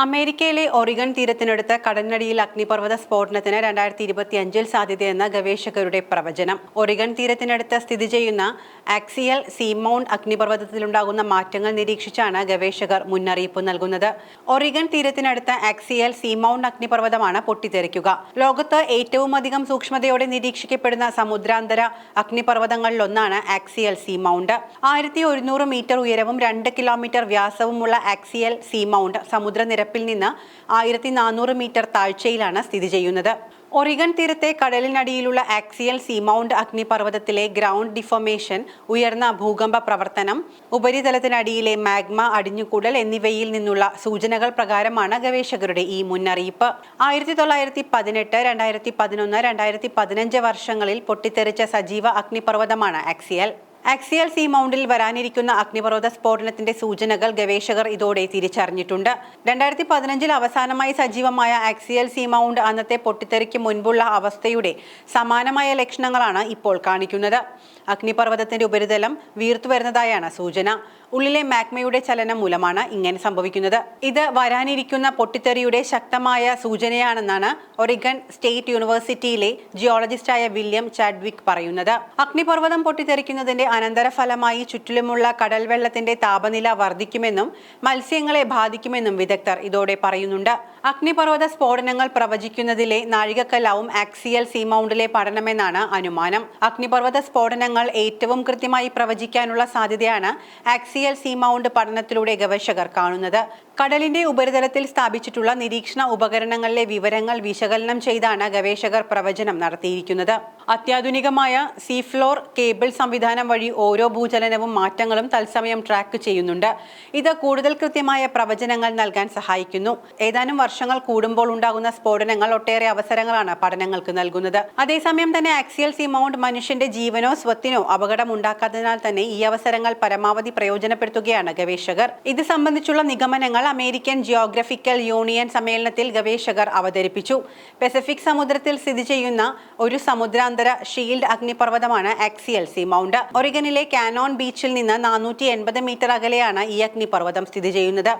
അമേരിക്കയിലെ ഒറിഗൺ തീരത്തിനടുത്ത് കടലിനടിയിൽ അഗ്നിപർവത സ്ഫോടനത്തിന് രണ്ടായിരത്തി ഇരുപത്തി അഞ്ചിൽ സാധ്യതയെന്ന ഗവേഷകരുടെ പ്രവചനം. ഒറിഗൺ തീരത്തിനടുത്ത് സ്ഥിതി ചെയ്യുന്ന ആക്സിയൽ സീമൗണ്ട് അഗ്നിപർവതത്തിലുണ്ടാകുന്ന മാറ്റങ്ങൾ നിരീക്ഷിച്ചാണ് ഗവേഷകർ മുന്നറിയിപ്പ് നൽകുന്നത്. ഒറിഗൺ തീരത്തിനടുത്ത് ആക്സിയൽ സീമൗണ്ട് അഗ്നിപർവതമാണ് പൊട്ടിത്തെറിക്കുക. ലോകത്ത് ഏറ്റവും അധികം സൂക്ഷ്മതയോടെ നിരീക്ഷിക്കപ്പെടുന്ന സമുദ്രാന്തര അഗ്നിപർവതങ്ങളിലൊന്നാണ് ആക്സിയൽ സീമൗണ്ട്. ആയിരത്തി ഒരുന്നൂറ് മീറ്റർ ഉയരവും രണ്ട് കിലോമീറ്റർ വ്യാസവുമുള്ള ആക്സിയൽ സീമൗണ്ട് സമുദ്രനിരപ്പിൽ നിന്ന് ആയിരത്തി നാനൂറ് മീറ്റർ താഴ്ചയിലാണ് സ്ഥിതി ചെയ്യുന്നത്. ഒറിഗൺ തീരത്തെ കടലിനടിയിലുള്ള ആക്സിയൽ സീമൗണ്ട് അഗ്നിപർവതത്തിലെ ഗ്രൗണ്ട് ഡിഫോമേഷൻ ഉയർന്ന ഭൂകമ്പ പ്രവർത്തനം ഉപരിതലത്തിനടിയിലെ മാഗ്മ അടിഞ്ഞുകൂടൽ എന്നിവയിൽ നിന്നുള്ള സൂചനകൾ പ്രകാരമാണ് ഗവേഷകരുടെ ഈ മുന്നറിയിപ്പ്. ആയിരത്തി തൊള്ളായിരത്തി പതിനെട്ട് രണ്ടായിരത്തി പതിനൊന്ന് രണ്ടായിരത്തി പതിനഞ്ച് വർഷങ്ങളിൽ പൊട്ടിത്തെറിച്ച സജീവ അഗ്നിപർവതമാണ് ആക്സിയൽ. ആക്സിയൽ സീ മൗണ്ടിൽ വരാനിരിക്കുന്ന അഗ്നിപർവത സ്ഫോടനത്തിന്റെ സൂചനകൾ ഗവേഷകർ ഇതോടെ തിരിച്ചറിഞ്ഞിട്ടുണ്ട്. രണ്ടായിരത്തി പതിനഞ്ചിൽ അവസാനമായി സജീവമായ ആക്സിയൽ സീ മൗണ്ട് അന്നത്തെ പൊട്ടിത്തെറിക്ക് മുൻപുള്ള അവസ്ഥയുടെ സമാനമായ ലക്ഷണങ്ങളാണ് ഇപ്പോൾ കാണിക്കുന്നത്. അഗ്നിപർവതത്തിന്റെ ഉപരിതലം വീർത്തു വരുന്നതായാണ് സൂചന. ഉള്ളിലെ മാഗ്മയുടെ ചലനം മൂലമാണ് ഇങ്ങനെ സംഭവിക്കുന്നത്. ഇത് വരാനിരിക്കുന്ന പൊട്ടിത്തെറിയുടെ ശക്തമായ സൂചനയാണെന്നാണ് ഒറിഗൺ സ്റ്റേറ്റ് യൂണിവേഴ്സിറ്റിയിലെ ജിയോളജിസ്റ്റായ വില്യം ചാഡ്വിക് പറയുന്നത്. അഗ്നിപർവതം പൊട്ടിത്തെറിക്കുന്നതിന്റെ അനന്തരഫലമായി ചുറ്റിലുമുള്ള കടൽവെള്ളത്തിന്റെ താപനില വർദ്ധിക്കുമെന്നും മത്സ്യങ്ങളെ ബാധിക്കുമെന്നും വിദഗ്ധർ ഇതോടെ പറയുന്നുണ്ട്. അഗ്നിപർവത സ്ഫോടനങ്ങൾ പ്രവചിക്കുന്നതിലെ നാഴികക്കല്ലാവും ആക്സിയൽ സീമൗണ്ടിലെ പഠനമെന്നാണ് അനുമാനം. അഗ്നിപർവത സ്ഫോടനങ്ങൾ ഏറ്റവും കൃത്യമായി പ്രവചിക്കാനുള്ള സാധ്യതയാണ് ആക്സിയൽ സീമൗണ്ട് പഠനത്തിലൂടെ ഗവേഷകർ കാണുന്നത്. കടലിന്റെ ഉപരിതലത്തിൽ സ്ഥാപിച്ചിട്ടുള്ള നിരീക്ഷണ ഉപകരണങ്ങളിലെ വിവരങ്ങൾ വിശകലനം ചെയ്താണ് ഗവേഷകർ പ്രവചനം നടത്തിയിരിക്കുന്നത്. അത്യാധുനികമായ സീഫ്ലോർ കേബിൾ സംവിധാനം വഴി ഓരോ ഭൂചലനവും മാറ്റങ്ങളും തത്സമയം ട്രാക്ക് ചെയ്യുന്നുണ്ട്. ഇത് കൂടുതൽ കൃത്യമായ പ്രവചനങ്ങൾ നൽകാൻ സഹായിക്കുന്നു. ഏതാനും വർഷങ്ങൾ കൂടുമ്പോൾ ഉണ്ടാകുന്ന സ്ഫോടനങ്ങൾ ഒട്ടേറെ അവസരങ്ങളാണ് പഠനങ്ങൾക്ക് നൽകുന്നത്. അതേസമയം തന്നെ ആക്സിയൽ സീമൗണ്ട് മനുഷ്യന്റെ ജീവനോ സ്വത്തിനോ അപകടം ഉണ്ടാക്കാത്തതിനാൽ തന്നെ ഈ അവസരങ്ങൾ പരമാവധി പ്രയോജനപ്പെടുത്തുകയാണ് ഗവേഷകർ. ഇത് സംബന്ധിച്ചുള്ള നിഗമനങ്ങൾ അമേരിക്കൻ ജിയോഗ്രഫിക്കൽ യൂണിയൻ സമ്മേളനത്തിൽ ഗവേഷകർ അവതരിപ്പിച്ചു. പസഫിക് സമുദ്രത്തിൽ സ്ഥിതി ചെയ്യുന്ന ഒരു സമുദ്രാന്തര ഷീൽഡ് അഗ്നിപർവതമാണ് ആക്സിയൽ സീമൗണ്ട് ഒറിഗനിലെ കാനോൺ ബീച്ചിൽ നിന്ന് നാനൂറ്റി എൺപത് മീറ്റർ അകലെയാണ് ഈ അഗ്നിപർവതം സ്ഥിതി ചെയ്യുന്നത്.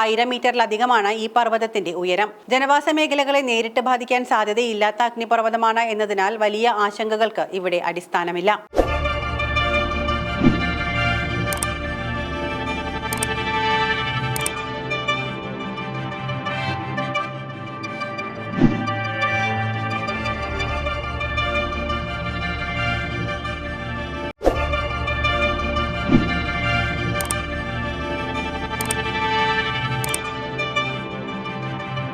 ആയിരം മീറ്ററിലധികമാണ് ഈ പർവതത്തിന്റെ ഉയരം. ജനവാസ മേഖലകളെ നേരിട്ട് ബാധിക്കാൻ സാധ്യതയില്ലാത്ത അഗ്നിപർവതമാണ് എന്നതിനാൽ വലിയ ആശങ്കകൾക്ക് ഇവിടെ അടിസ്ഥാനമില്ല.